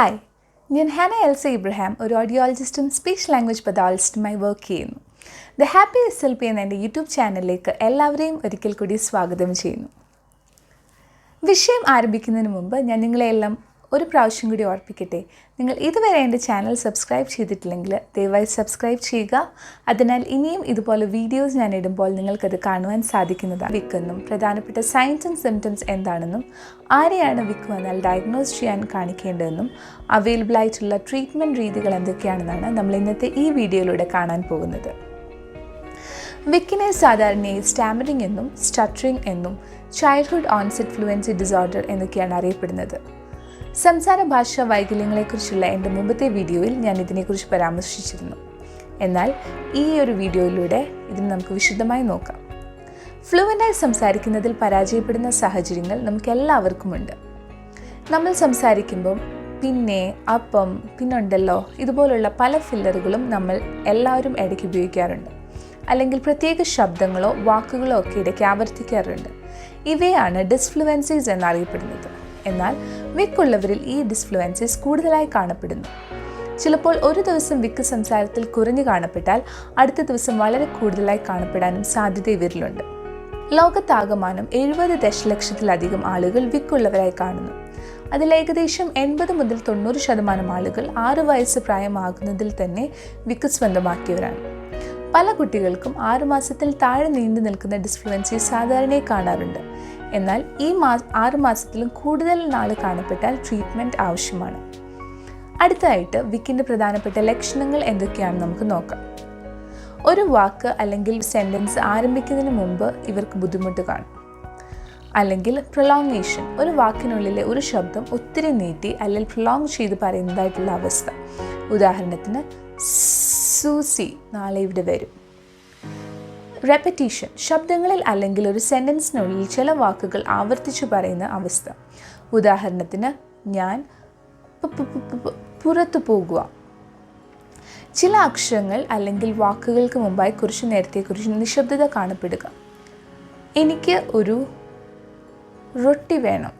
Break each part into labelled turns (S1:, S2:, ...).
S1: Hi ഞാൻ ഹാന എൽസ ഇബ്രഹാം ഒരു ഓഡിയോളജിസ്റ്റും സ്പീച്ച് ലാംഗ്വേജ് പതോളജിസ്റ്റുമായി വർക്ക് ചെയ്യുന്നു. The happy S L P എന്ന എന്റെ യൂട്യൂബ് ചാനലിലേക്ക് എല്ലാവരെയും ഒരിക്കൽ കൂടി സ്വാഗതം ചെയ്യുന്നു. വിഷയം ആരംഭിക്കുന്നതിന് മുമ്പ് ഞാൻ നിങ്ങളെയെല്ലാം ഒരു പ്രാവശ്യം കൂടി ഓർപ്പിക്കട്ടെ. നിങ്ങൾ ഇതുവരെ എന്റെ ചാനൽ സബ്സ്ക്രൈബ് ചെയ്തിട്ടില്ലെങ്കിൽ ദയവായി സബ്സ്ക്രൈബ് ചെയ്യുക. അതിനാൽ ഇനിയും ഇതുപോലെ വീഡിയോസ് ഞാൻ ഇടുമ്പോൾ നിങ്ങൾക്കത് കാണുവാൻ സാധിക്കുന്നതാണ്. വിക്കെന്നും പ്രധാനപ്പെട്ട സയൻസ് ആൻഡ് സിംറ്റംസ് എന്താണെന്നും ആരെയാണ് വിക്ക് വന്നാൽ ഡയഗ്നോസ് ചെയ്യാൻ കാണിക്കേണ്ടതെന്നും അവൈലബിൾ ആയിട്ടുള്ള ട്രീറ്റ്മെന്റ് രീതികൾ എന്തൊക്കെയാണെന്നാണ് നമ്മൾ ഇന്നത്തെ ഈ വീഡിയോയിലൂടെ കാണാൻ പോകുന്നത്. വിക്കിനെ സാധാരണയായി സ്റ്റാമറിംഗ് എന്നും സ്റ്റട്ടറിംഗ് എന്നും ചൈൽഡ്ഹുഡ് ഓൺസെറ്റ് ഫ്ലുവൻസി ഡിസോർഡർ എന്നൊക്കെയാണ് അറിയപ്പെടുന്നത്. സംസാര ഭാഷാ വൈകല്യങ്ങളെക്കുറിച്ചുള്ള എന്റെ മുമ്പത്തെ വീഡിയോയിൽ ഞാൻ ഇതിനെക്കുറിച്ച് പരാമർശിച്ചിരുന്നു. എന്നാൽ ഈ ഒരു വീഡിയോയിലൂടെ ഇതിന് നമുക്ക് വിശദമായി നോക്കാം. ഫ്ലുവന്റായി സംസാരിക്കുന്നതിൽ പരാജയപ്പെടുന്ന സാഹചര്യങ്ങൾ നമുക്ക് എല്ലാവർക്കുമുണ്ട് നമ്മൾ സംസാരിക്കുമ്പം പിന്നെ അപ്പം പിന്നുണ്ടല്ലോ ഇതുപോലുള്ള പല ഫില്ലറുകളും നമ്മൾ എല്ലാവരും ഇടയ്ക്ക് ഉപയോഗിക്കാറുണ്ട്. അല്ലെങ്കിൽ പ്രത്യേക ശബ്ദങ്ങളോ വാക്കുകളോ ഒക്കെ ഇടയ്ക്ക് ആവർത്തിക്കാറുണ്ട്. ഇവയാണ് ഡിസ്ഫ്ലുവൻസീസ് എന്നറിയപ്പെടുന്നത്. എന്നാൽ വിക്കുള്ളവരിൽ ഈ ഡിസ്ഫ്ലുവൻസീസ് കൂടുതലായി കാണപ്പെടുന്നു. ചിലപ്പോൾ ഒരു ദിവസം വിക്ക് സംസാരത്തിൽ കുറഞ്ഞു കാണപ്പെട്ടാൽ അടുത്ത ദിവസം വളരെ കൂടുതലായി കാണപ്പെടാനും സാധ്യത ഇവരിലുണ്ട്. ലോകത്താകമാനം എഴുപത് ദശലക്ഷത്തിലധികം ആളുകൾ വിക്കുള്ളവരായി കാണുന്നു. അതിൽ ഏകദേശം എൺപത് മുതൽ തൊണ്ണൂറ് ശതമാനം ആളുകൾ ആറ് വയസ്സ് പ്രായമാകുന്നതിൽ തന്നെ വിക്ക് സ്വന്തമാക്കിയവരാണ്. പല കുട്ടികൾക്കും ആറു മാസത്തിൽ താഴെ നീണ്ടു നിൽക്കുന്ന ഡിസ്ഫ്ലുവൻസി സാധാരണയായി കാണാറുണ്ട്. എന്നാൽ ഈ മാ ആറു മാസത്തിലും കൂടുതൽ നാൾ കാണപ്പെട്ടാൽ ട്രീറ്റ്മെന്റ് ആവശ്യമാണ്. അടുത്തതായിട്ട് വിക്കിന്റെ പ്രധാനപ്പെട്ട ലക്ഷണങ്ങൾ എന്തൊക്കെയാണെന്ന് നമുക്ക് നോക്കാം. ഒരു വാക്ക് അല്ലെങ്കിൽ സെന്റൻസ് ആരംഭിക്കുന്നതിന് മുമ്പ് ഇവർക്ക് ബുദ്ധിമുട്ട് കാണും. അല്ലെങ്കിൽ പ്രൊലോങ്ങേഷൻ ഒരു വാക്കിനുള്ളിലെ ഒരു ശബ്ദം ഒത്തിരി നീട്ടി അല്ലെങ്കിൽ പ്രൊലോങ് ചെയ്ത് പറയുന്നതായിട്ടുള്ള അവസ്ഥ. ഉദാഹരണത്തിന് സൂസി നാളെ ഇവിടെ വരും. റെപ്പറ്റീഷൻ ശബ്ദങ്ങളിൽ അല്ലെങ്കിൽ ഒരു സെന്റൻസിനുള്ളിൽ ചില വാക്കുകൾ ആവർത്തിച്ചു പറയുന്ന അവസ്ഥ. ഉദാഹരണത്തിന് ഞാൻ പുറത്തു പോകുക. ചില അക്ഷരങ്ങൾ അല്ലെങ്കിൽ വാക്കുകൾക്ക് മുമ്പായി കുറച്ച് നേരത്തെ കുറിച്ച് നിശബ്ദത കാണപ്പെടുക. എനിക്ക് ഒരു റൊട്ടി വേണം.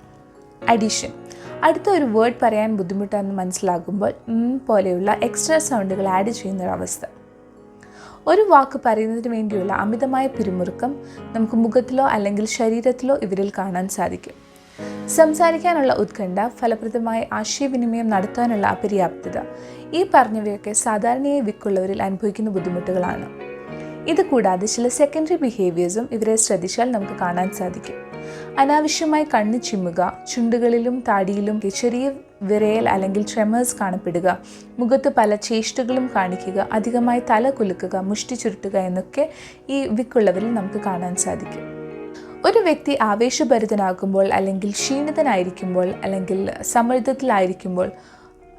S1: അഡീഷൻ അടുത്ത ഒരു വേർഡ് പറയാൻ ബുദ്ധിമുട്ടാണെന്ന് മനസ്സിലാകുമ്പോൾ പോലെയുള്ള എക്സ്ട്രാ സൗണ്ടുകൾ ആഡ് ചെയ്യുന്ന ഒരവസ്ഥ ഒരു വാക്ക് പറയുന്നതിന് വേണ്ടിയുള്ള അമിതമായ പിരിമുറുക്കം നമുക്ക് മുഖത്തിലോ അല്ലെങ്കിൽ ശരീരത്തിലോ ഇവരിൽ കാണാൻ സാധിക്കും. സംസാരിക്കാനുള്ള ഉത്കണ്ഠ ഫലപ്രദമായ ആശയവിനിമയം നടത്താനുള്ള അപര്യാപ്തത ഈ പറഞ്ഞവയൊക്കെ സാധാരണയായി വിക്കുള്ളവരിൽ അനുഭവിക്കുന്ന ബുദ്ധിമുട്ടുകളാണ്. ഇത് കൂടാതെ ചില സെക്കൻഡറി ബിഹേവിയേഴ്സും ഇവരെ ശ്രദ്ധിച്ചാൽ നമുക്ക് കാണാൻ സാധിക്കും. അനാവശ്യമായി കണ്ണ് ചിമ്മുക ചുണ്ടുകളിലും താടിയിലും ചെറിയ വിറയൽ അല്ലെങ്കിൽ ട്രെമേഴ്സ് കാണപ്പെടുക മുഖത്ത് പല ചേഷ്ടകളും കാണിക്കുക അധികമായി തല കുലുക്കുക മുഷ്ടി ചുരുട്ടുക എന്നൊക്കെ ഈ വിക്കുള്ളവരിൽ നമുക്ക് കാണാൻ സാധിക്കും. ഒരു വ്യക്തി ആവേശഭരിതനാകുമ്പോൾ അല്ലെങ്കിൽ ക്ഷീണിതനായിരിക്കുമ്പോൾ അല്ലെങ്കിൽ സമ്മർദ്ദത്തിലായിരിക്കുമ്പോൾ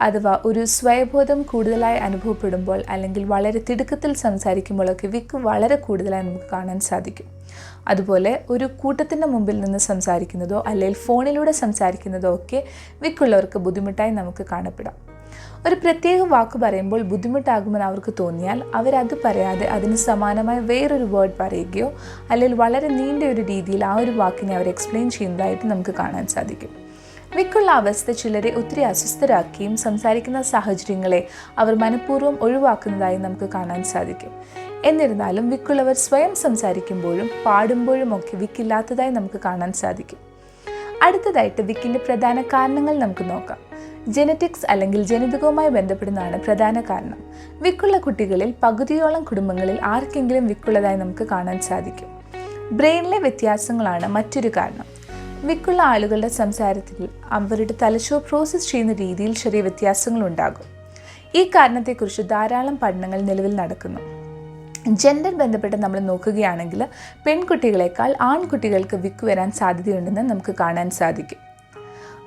S1: അഥവാ ഒരു സ്വയബോധം കൂടുതലായി അനുഭവപ്പെടുമ്പോൾ അല്ലെങ്കിൽ വളരെ തിടുക്കത്തിൽ സംസാരിക്കുമ്പോഴൊക്കെ വിക്ക് വളരെ കൂടുതലായി നമുക്ക് കാണാൻ സാധിക്കും. അതുപോലെ ഒരു കൂട്ടത്തിന്റെ മുമ്പിൽ നിന്ന് സംസാരിക്കുന്നതോ അല്ലെങ്കിൽ ഫോണിലൂടെ സംസാരിക്കുന്നതോ ഒക്കെ വിക്കുള്ളവർക്ക് ബുദ്ധിമുട്ടായി നമുക്ക് കാണപ്പെടാം. ഒരു പ്രത്യേക വാക്ക് പറയുമ്പോൾ ബുദ്ധിമുട്ടാകുമെന്ന് അവർക്ക് തോന്നിയാൽ അവരത് പറയാതെ അതിന് സമാനമായ വേറൊരു വേർഡ് പറയുകയോ അല്ലെങ്കിൽ വളരെ നീണ്ട ഒരു രീതിയിൽ ആ ഒരു വാക്കിനെ അവർ എക്സ്പ്ലെയിൻ ചെയ്യുന്നതായിട്ട് നമുക്ക് കാണാൻ സാധിക്കും. മിക്കുള്ള അവസ്ഥ ചിലരെ ഒത്തിരി അസ്വസ്ഥരാക്കുകയും സംസാരിക്കുന്ന സാഹചര്യങ്ങളെ അവർ മനഃപൂർവം ഒഴിവാക്കുന്നതായി നമുക്ക് കാണാൻ സാധിക്കും. എന്നിരുന്നാലും വിക്കുള്ളവർ സ്വയം സംസാരിക്കുമ്പോഴും പാടുമ്പോഴും ഒക്കെ വിക്കില്ലാത്തതായി നമുക്ക് കാണാൻ സാധിക്കും. അടുത്തതായിട്ട് വിക്കിന്റെ പ്രധാന കാരണങ്ങൾ നമുക്ക് നോക്കാം. ജനറ്റിക്സ് അല്ലെങ്കിൽ ജനിതകവുമായി ബന്ധപ്പെടുന്നതാണ് പ്രധാന കാരണം. വിക്കുള്ള കുട്ടികളിൽ പകുതിയോളം കുടുംബങ്ങളിൽ ആർക്കെങ്കിലും വിക്കുള്ളതായി നമുക്ക് കാണാൻ സാധിക്കും. ബ്രെയിനിലെ വ്യത്യാസങ്ങളാണ് മറ്റൊരു കാരണം. വിക്കുള്ള ആളുകളുടെ സംസാരത്തിൽ അവരുടെ തലച്ചോർ പ്രോസസ്സ് ചെയ്യുന്ന രീതിയിൽ ചെറിയ വ്യത്യാസങ്ങൾ ഉണ്ടാകും ഈ കാരണത്തെക്കുറിച്ച് ധാരാളം പഠനങ്ങൾ നിലവിൽ നടക്കുന്നു. ജെൻഡർ ബന്ധപ്പെട്ട് നമ്മൾ നോക്കുകയാണെങ്കിൽ പെൺകുട്ടികളെക്കാൾ ആൺകുട്ടികൾക്ക് വിക്ക് വരാൻ സാധ്യതയുണ്ടെന്ന് നമുക്ക് കാണാൻ സാധിക്കും.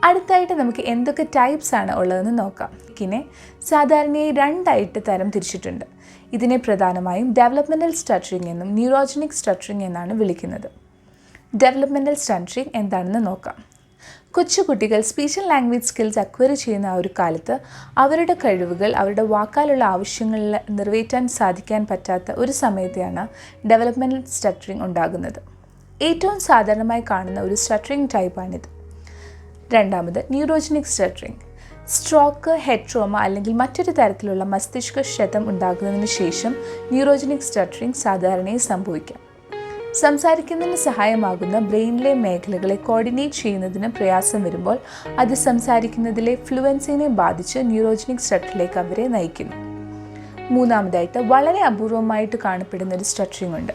S1: അടുത്തായിട്ട് നമുക്ക് എന്തൊക്കെ ടൈപ്സ് ആണ് ഉള്ളതെന്ന് നോക്കാം. പിന്നെ സാധാരണയായി രണ്ടായിട്ട് തരം തിരിച്ചിട്ടുണ്ട്. ഇതിനെ പ്രധാനമായും ഡെവലപ്മെന്റൽ സ്റ്റട്ടറിംഗ് എന്നും ന്യൂറോജനിക് സ്റ്റട്ടറിംഗ് എന്നാണ് വിളിക്കുന്നത്. ഡെവലപ്മെന്റൽ സ്റ്റട്ടറിംഗ് എന്താണെന്ന് നോക്കാം. കൊച്ചുകുട്ടികൾ സ്പീച്ച് ലാംഗ്വേജ് സ്കിൽസ് അക്വയർ ചെയ്യുന്ന ആ ഒരു കാലത്ത് അവരുടെ കഴിവുകൾ അവരുടെ വാക്കാലുള്ള ആവശ്യങ്ങളിൽ നിറവേറ്റാൻ സാധിക്കാൻ പറ്റാത്ത ഒരു സമയത്തെയാണ് ഡെവലപ്മെന്റൽ സ്റ്റട്ടറിംഗ് ഉണ്ടാകുന്നത്. ഏറ്റവും സാധാരണമായി കാണുന്ന ഒരു സ്റ്റട്ടറിംഗ് ടൈപ്പാണിത് രണ്ടാമത് neurogenic stuttering stroke head trauma അല്ലെങ്കിൽ മറ്റൊരു തരത്തിലുള്ള മസ്തിഷ്ക ക്ഷതം ഉണ്ടാകുന്നതിന് ശേഷം ന്യൂറോജനിക് സ്റ്റട്ടറിംഗ് സാധാരണയായി സംഭവിക്കാം. സംസാരിക്കുന്നതിന് സഹായമാകുന്ന ബ്രെയിനിലെ മേഖലകളെ കോർഡിനേറ്റ് ചെയ്യുന്നതിന് പ്രയാസം വരുമ്പോൾ അത് സംസാരിക്കുന്നതിലെ ഫ്ലുവൻസിനെ ബാധിച്ച് ന്യൂറോജനിക് സ്ട്രട്ടിലേക്ക് അവരെ നയിക്കുന്നു മൂന്നാമതായിട്ട് വളരെ അപൂർവമായിട്ട് കാണപ്പെടുന്ന ഒരു സ്റ്റട്ടറിംഗ് ഉണ്ട്.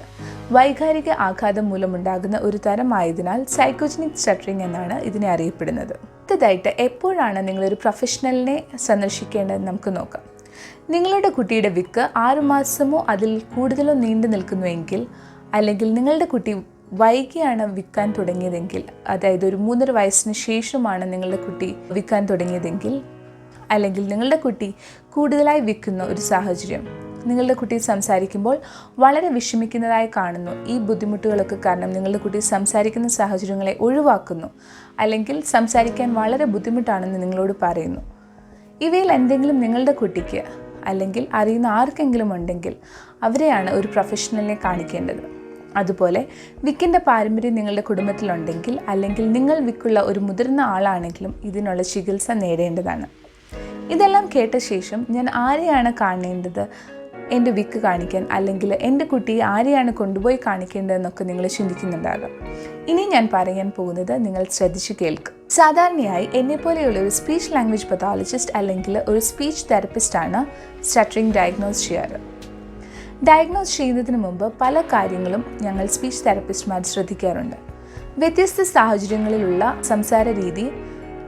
S1: വൈകാരിക ആഘാതം മൂലമുണ്ടാകുന്ന ഒരു തരം ആയതിനാൽ സൈക്കോജനിക് സ്റ്റട്ടറിംഗ് എന്നാണ് ഇതിനെ അറിയപ്പെടുന്നത്. അടുത്തതായിട്ട് എപ്പോഴാണ് നിങ്ങളൊരു പ്രൊഫഷണലിനെ സന്ദർശിക്കേണ്ടതെന്ന് നമുക്ക് നോക്കാം. നിങ്ങളുടെ കുട്ടിയുടെ വിക്ക് ആറുമാസമോ അതിൽ കൂടുതലോ നീണ്ടു നിൽക്കുന്നുവെങ്കിൽ അല്ലെങ്കിൽ നിങ്ങളുടെ കുട്ടി വൈകിയാണ് വിൽക്കാൻ തുടങ്ങിയതെങ്കിൽ അതായത് ഒരു മൂന്നര വയസ്സിന് ശേഷമാണ് നിങ്ങളുടെ കുട്ടി വിൽക്കാൻ തുടങ്ങിയതെങ്കിൽ അല്ലെങ്കിൽ നിങ്ങളുടെ കുട്ടി കൂടുതലായി വിൽക്കുന്ന ഒരു സാഹചര്യം നിങ്ങളുടെ കുട്ടി സംസാരിക്കുമ്പോൾ വളരെ വിഷമിക്കുന്നതായി കാണുന്നു. ഈ ബുദ്ധിമുട്ടുകളൊക്കെ കാരണം നിങ്ങളുടെ കുട്ടി സംസാരിക്കുന്ന സാഹചര്യങ്ങളെ ഒഴിവാക്കുന്നു. അല്ലെങ്കിൽ സംസാരിക്കാൻ വളരെ ബുദ്ധിമുട്ടാണെന്ന് നിങ്ങളോട് പറയുന്നു. ഇവയിൽ എന്തെങ്കിലും നിങ്ങളുടെ കുട്ടിക്ക് അല്ലെങ്കിൽ അറിയുന്ന ആർക്കെങ്കിലും ഉണ്ടെങ്കിൽ അവരെയാണ് ഒരു പ്രൊഫഷണലിനെ കാണിക്കേണ്ടത്. അതുപോലെ വിക്കിന്റെ പാരമ്പര്യം നിങ്ങളുടെ കുടുംബത്തിലുണ്ടെങ്കിൽ അല്ലെങ്കിൽ നിങ്ങൾ വിക്കുള്ള ഒരു മുതിർന്ന ആളാണെങ്കിലും ഇതിനുള്ള ചികിത്സ നേടേണ്ടതാണ്. ഇതെല്ലാം കേട്ട ശേഷം ഞാൻ ആരെയാണ് കാണേണ്ടത്? എന്റെ വിക്ക് കാണിക്കാൻ അല്ലെങ്കിൽ എന്റെ കുട്ടിയെ ആരെയാണ് കൊണ്ടുപോയി കാണിക്കേണ്ടതെന്നൊക്കെ നിങ്ങൾ ചിന്തിക്കുന്നുണ്ടാകാം. ഇനി ഞാൻ പറയാൻ പോകുന്നത് നിങ്ങൾ ശ്രദ്ധിച്ചു കേൾക്കും. സാധാരണയായി എന്നെപ്പോലെയുള്ള ഒരു സ്പീച്ച് ലാംഗ്വേജ് പത്തോളജിസ്റ്റ് അല്ലെങ്കിൽ ഒരു സ്പീച്ച് തെറപ്പിസ്റ്റാണ് സ്റ്റട്ടറിങ് ഡയഗ്നോസ് ചെയ്യാറ്. ഡയഗ്നോസ് ചെയ്യുന്നതിന് മുമ്പ് പല കാര്യങ്ങളും ഞങ്ങൾ സ്പീച്ച് തെറപ്പിസ്റ്റ്മാർ ശ്രദ്ധിക്കാറുണ്ട്. വ്യത്യസ്ത സാഹചര്യങ്ങളിലുള്ള സംസാര രീതി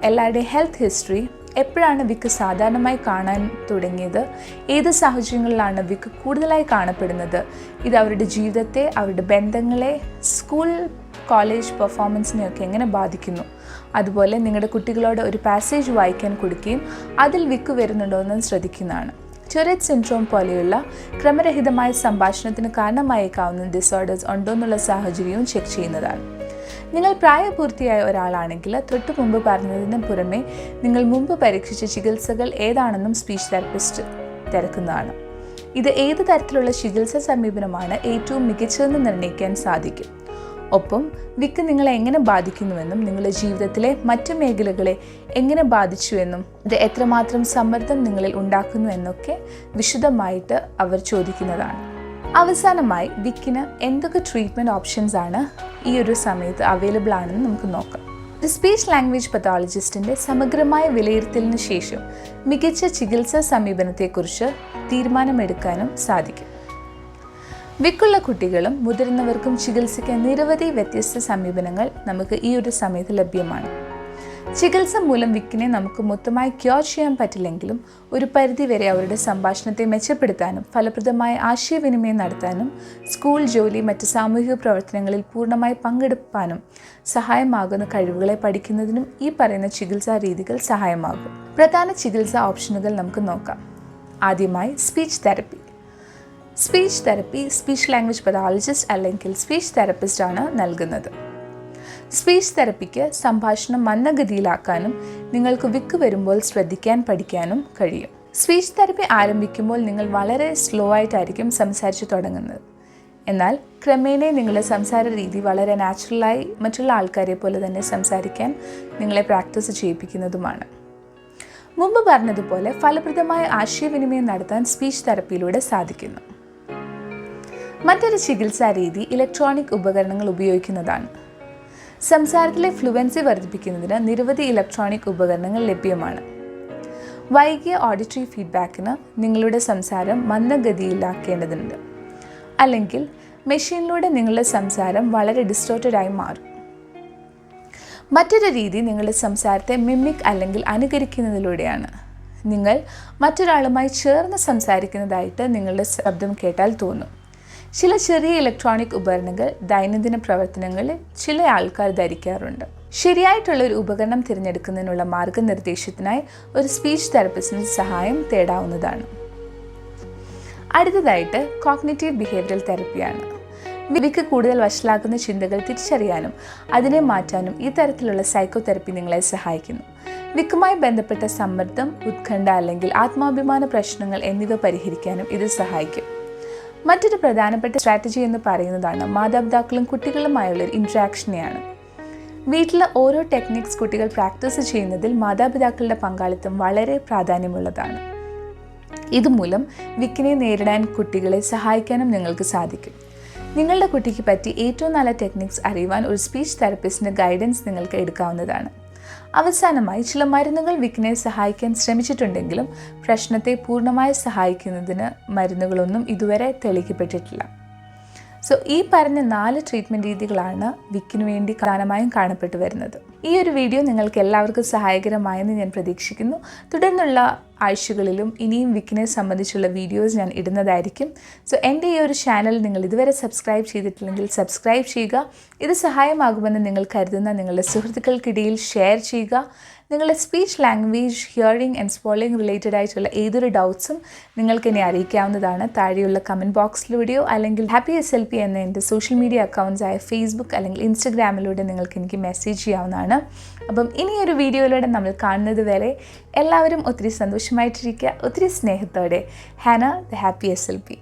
S1: എല്ലാവരുടെയും ഹെൽത്ത് ഹിസ്റ്ററി എപ്പോഴാണ് വിക്ക് സാധാരണമായി കാണാൻ തുടങ്ങിയത് ഏത് സാഹചര്യങ്ങളിലാണ് വിക്ക് കൂടുതലായി കാണപ്പെടുന്നത് ഇത് അവരുടെ ജീവിതത്തെ അവരുടെ ബന്ധങ്ങളെ സ്കൂൾ കോളേജ് പെർഫോമൻസിനെയൊക്കെ എങ്ങനെ ബാധിക്കുന്നു. അതുപോലെ നിങ്ങളുടെ കുട്ടികളോട് ഒരു പാസേജ് വായിക്കാൻ കൊടുക്കുകയും അതിൽ വിക്ക് വരുന്നുണ്ടോ എന്ന് ശ്രദ്ധിക്കുന്നതാണ്. ചൊറേറ്റ് സിൻഡ്രോം പോലെയുള്ള ക്രമരഹിതമായ സംഭാഷണത്തിന് കാരണമായേക്കാവുന്ന ഡിസോർഡേഴ്സ് ഉണ്ടോ എന്നുള്ള സാഹചര്യവും ചെക്ക് ചെയ്യുന്നതാണ്. നിങ്ങൾ പ്രായപൂർത്തിയായ ഒരാളാണെങ്കിൽ തൊട്ടു മുമ്പ് പറഞ്ഞതിന് പുറമെ നിങ്ങൾ മുമ്പ് പരീക്ഷിച്ച ചികിത്സകൾ ഏതാണെന്നും സ്പീച്ച് തെറപ്പിസ്റ്റ് തിരക്കുന്നതാണ്. ഇത് ഏത് തരത്തിലുള്ള ചികിത്സാ സമീപനമാണ് ഏറ്റവും മികച്ചതെന്ന് നിർണയിക്കാൻ സാധിക്കും. ഒപ്പം വിക്ക് നിങ്ങളെ എങ്ങനെ ബാധിക്കുന്നുവെന്നും നിങ്ങളുടെ ജീവിതത്തിലെ മറ്റു മേഖലകളെ എങ്ങനെ ബാധിച്ചുവെന്നും ഇത് എത്രമാത്രം സമ്മർദ്ദം നിങ്ങളിൽ ഉണ്ടാക്കുന്നു എന്നൊക്കെ വിശദമായിട്ട് അവർ ചോദിക്കുന്നതാണ്. അവസാനമായി വിക്കിന് എന്തൊക്കെ ട്രീറ്റ്മെന്റ് ഓപ്ഷൻസ് ആണ് ഈ ഒരു സമയത്ത് അവൈലബിൾ ആണെന്ന് നമുക്ക് നോക്കാം. ഒരു സ്പീച്ച് ലാംഗ്വേജ് പത്തോളജിസ്റ്റിന്റെ സമഗ്രമായ വിലയിരുത്തലിന് ശേഷം മികച്ച ചികിത്സാ സമീപനത്തെക്കുറിച്ച് തീരുമാനമെടുക്കാനും സാധിക്കും. വിക്കുള്ള കുട്ടികളും മുതിർന്നവർക്കും ചികിത്സിക്കാൻ നിരവധി വ്യത്യസ്ത സമീപനങ്ങൾ നമുക്ക് ഈ ഒരു സമയത്ത് ലഭ്യമാണ്. ചികിത്സ മൂലം വിക്കിനെ നമുക്ക് മൊത്തമായി ക്യൂർ ചെയ്യാൻ പറ്റില്ലെങ്കിലും ഒരു പരിധിവരെ അവരുടെ സംഭാഷണത്തെ മെച്ചപ്പെടുത്താനും ഫലപ്രദമായ ആശയവിനിമയം നടത്താനും സ്കൂൾ ജോലി മറ്റ് സാമൂഹിക പ്രവർത്തനങ്ങളിൽ പൂർണമായി പങ്കെടുപ്പാനും സഹായമാകുന്ന കഴിവുകളെ പഠിക്കുന്നതിനും ഈ പറയുന്ന ചികിത്സാ രീതികൾ സഹായമാകും. പ്രധാന ചികിത്സാ ഓപ്ഷനുകൾ നമുക്ക് നോക്കാം. ആദ്യമായി speech therapy. Speech therapy speech language pathologist അല്ലെങ്കിൽ സ്പീച്ച് തെറപ്പിസ്റ്റ് ആണ് നൽകുന്നത്. സ്പീച്ച് തെറപ്പിക്ക് സംഭാഷണം മന്ദഗതിയിലാക്കാനും നിങ്ങൾക്ക് വിക്ക് വരുമ്പോൾ ശ്രദ്ധിക്കാൻ പഠിക്കാനും കഴിയും. സ്പീച്ച് തെറപ്പി ആരംഭിക്കുമ്പോൾ നിങ്ങൾ വളരെ സ്ലോ ആയിട്ടായിരിക്കും സംസാരിച്ചു തുടങ്ങുന്നത്. എന്നാൽ ക്രമേണ നിങ്ങളുടെ സംസാര രീതി വളരെ നാച്ചുറലായി മറ്റുള്ള ആൾക്കാരെ പോലെ തന്നെ സംസാരിക്കാൻ നിങ്ങളെ പ്രാക്ടീസ് ചെയ്യിപ്പിക്കുന്നതുമാണ്. മുമ്പ് പറഞ്ഞതുപോലെ ഫലപ്രദമായ ആശയവിനിമയം നടത്താൻ സ്പീച്ച് തെറപ്പിയിലൂടെ സാധിക്കുന്നു. മറ്റൊരു ചികിത്സാ രീതി ഇലക്ട്രോണിക് ഉപകരണങ്ങൾ ഉപയോഗിക്കുന്നതാണ്. സംസാരത്തിലെ ഫ്ലുവൻസി വർദ്ധിപ്പിക്കുന്നതിന് നിരവധി ഇലക്ട്രോണിക് ഉപകരണങ്ങൾ ലഭ്യമാണ്. വൈകിയ ഓഡിറ്ററി ഫീഡ്ബാക്കിന് നിങ്ങളുടെ സംസാരം മന്ദഗതിയിലാക്കേണ്ടതുണ്ട്. അല്ലെങ്കിൽ മെഷീനിലൂടെ നിങ്ങളുടെ സംസാരം വളരെ ഡിസ്റ്റോർട്ടഡ് ആയി മാറും. മറ്റൊരു രീതി നിങ്ങളുടെ സംസാരത്തെ മിമിക് അല്ലെങ്കിൽ അനുകരിക്കുന്നതിലൂടെയാണ്. നിങ്ങൾ മറ്റൊരാളുമായി ചേർന്ന് സംസാരിക്കുന്നതായിട്ട് നിങ്ങളുടെ ശബ്ദം കേട്ടാൽ തോന്നും. ചില ചെറിയ ഇലക്ട്രോണിക് ഉപകരണങ്ങൾ ദൈനംദിന പ്രവർത്തനങ്ങളിൽ ചില ആൾക്കാർ ധരിക്കാറുണ്ട്. ശരിയായിട്ടുള്ള ഒരു ഉപകരണം തിരഞ്ഞെടുക്കുന്നതിനുള്ള മാർഗനിർദ്ദേശത്തിനായി ഒരു സ്പീച്ച് തെറപ്പിസ്റ്റിന് സഹായം തേടാവുന്നതാണ്. അടുത്തതായിട്ട് കോഗ്നേറ്റീവ് ബിഹേവിയറൽ തെറപ്പിയാണ് വിവിക്ക് കൂടുതൽ വഷളാക്കുന്ന ചിന്തകൾ തിരിച്ചറിയാനും അതിനെ മാറ്റാനും ഈ തരത്തിലുള്ള സൈക്കോ തെറപ്പി നിങ്ങളെ സഹായിക്കുന്നു. വിക്കുമായി ബന്ധപ്പെട്ട സമ്മർദ്ദം ഉത്കണ്ഠ അല്ലെങ്കിൽ ആത്മാഭിമാന പ്രശ്നങ്ങൾ എന്നിവ പരിഹരിക്കാനും ഇത് സഹായിക്കും. മറ്റൊരു പ്രധാനപ്പെട്ട സ്ട്രാറ്റജി എന്ന് പറയുന്നതാണ് മാതാപിതാക്കളും കുട്ടികളുമായുള്ള ഒരു ഇൻട്രാക്ഷനെയാണ് വീട്ടിലെ ഓരോ ടെക്നിക്സ് കുട്ടികൾ പ്രാക്ടീസ് ചെയ്യുന്നതിൽ മാതാപിതാക്കളുടെ പങ്കാളിത്തം വളരെ പ്രാധാന്യമുള്ളതാണ്. ഇതുമൂലം വിക്കിനെ നേരിടാൻ കുട്ടികളെ സഹായിക്കാനും നിങ്ങൾക്ക് സാധിക്കും. നിങ്ങളുടെ കുട്ടിക്ക് പറ്റി ഏറ്റവും നല്ല ടെക്നിക്സ് അറിയുവാൻ ഒരു സ്പീച്ച് തെറപ്പിസ്റ്റിന്റെ ഗൈഡൻസ് നിങ്ങൾക്ക് എടുക്കാവുന്നതാണ്. അവസാനമായി ചില മരുന്നുകൾ വിക്കിനെ സഹായിക്കാൻ ശ്രമിച്ചിട്ടുണ്ടെങ്കിലും പ്രശ്നത്തെ പൂർണമായി സഹായിക്കുന്നതിന് മരുന്നുകളൊന്നും ഇതുവരെ തെളിയിക്കപ്പെട്ടിട്ടില്ല. സോ ഈ പറഞ്ഞ നാല് ട്രീറ്റ്മെന്റ് രീതികളാണ് വിക്കിന് വേണ്ടി പ്രധാനമായും കാണപ്പെട്ടു വരുന്നത്. ഈ ഒരു വീഡിയോ നിങ്ങൾക്ക് എല്ലാവർക്കും സഹായകരമായെന്ന് ഞാൻ പ്രതീക്ഷിക്കുന്നു. തുടർന്നുള്ള ആഴ്ചകളിലും ഇനിയും വിക്കിനെ സംബന്ധിച്ചുള്ള വീഡിയോസ് ഞാൻ ഇടുന്നതായിരിക്കും. സോ എന്റെ ഈ ഒരു ചാനൽ നിങ്ങൾ ഇതുവരെ സബ്സ്ക്രൈബ് ചെയ്തിട്ടില്ലെങ്കിൽ സബ്സ്ക്രൈബ് ചെയ്യുക. ഇത് സഹായമാകുമെന്ന് നിങ്ങൾ കരുതുന്ന നിങ്ങളുടെ സുഹൃത്തുക്കൾക്കിടയിൽ ഷെയർ ചെയ്യുക. നിങ്ങളുടെ speech language hearing and swallowing related ആയിട്ടുള്ള ഏതൊരു ഡൗട്ട്സും നിങ്ങൾക്ക് എന്നെ അറിയിക്കാവുന്നതാണ്. താഴെയുള്ള കമന്റ് ബോക്സിലൂടെയോ അല്ലെങ്കിൽ ഹാപ്പി എസ് എൽ പി എന്ന എന്റെ സോഷ്യൽ മീഡിയ അക്കൗണ്ട്സ് അക്കൗണ്ട്സായ ഫേസ്ബുക്ക് അല്ലെങ്കിൽ ഇൻസ്റ്റഗ്രാമിലൂടെ നിങ്ങൾക്ക് എനിക്ക് മെസ്സേജ് ചെയ്യാവുന്നതാണ്. അപ്പം ഇനിയൊരു വീഡിയോയിലൂടെ നമ്മൾ കാണുന്നത് വരെ എല്ലാവരും ഒത്തിരി സന്തോഷമായിട്ടിരിക്കുക. ഒത്തിരി സ്നേഹത്തോടെ. Hana the happy S L P